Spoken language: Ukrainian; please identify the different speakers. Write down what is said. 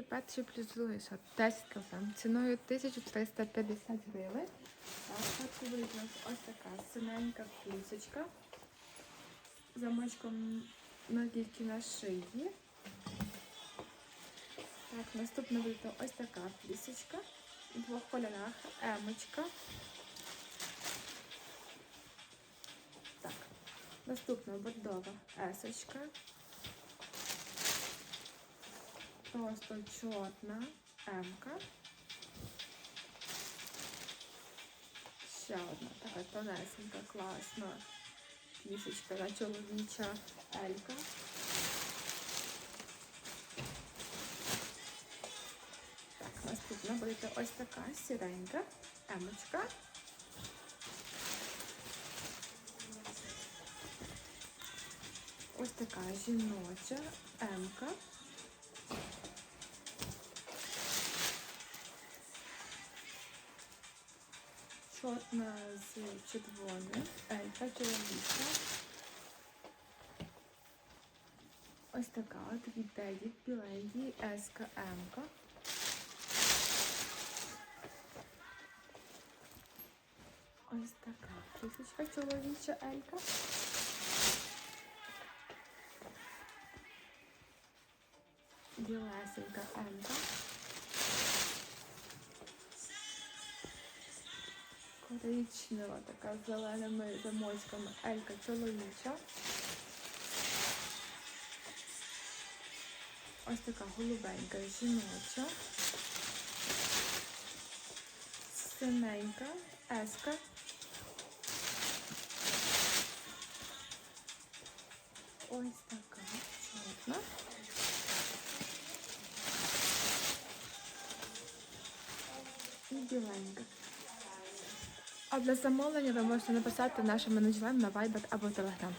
Speaker 1: перший плюс сорт 10 кг ціною 1350 гривень. Спочатку буде у нас ось така синенька флісочка з замочком наліпки на шиї. Так, наступна буде ось така флісочка в двох кольорах емочка. Так, наступна бордова есочка. Просто чорна емка. Ще одна така тонесенька, класна флісочка на чоловіча елька. Так, наступна буде ось така сіренька емочка. Ось така жіноча емка. Чорна з червоним, елька чоловіча. Ось така от від Девід біленький СКМ-ка. Ось така трішечка чоловіча елька. Білесенька емка. Коричнева така з зеленими замочками елька чоловіча. Ось така голубенька жіноча. Синенька, еска. Ось така чорна. І біленька. А для замовлення ви можете написати нашим менеджерам на Viber або Telegram.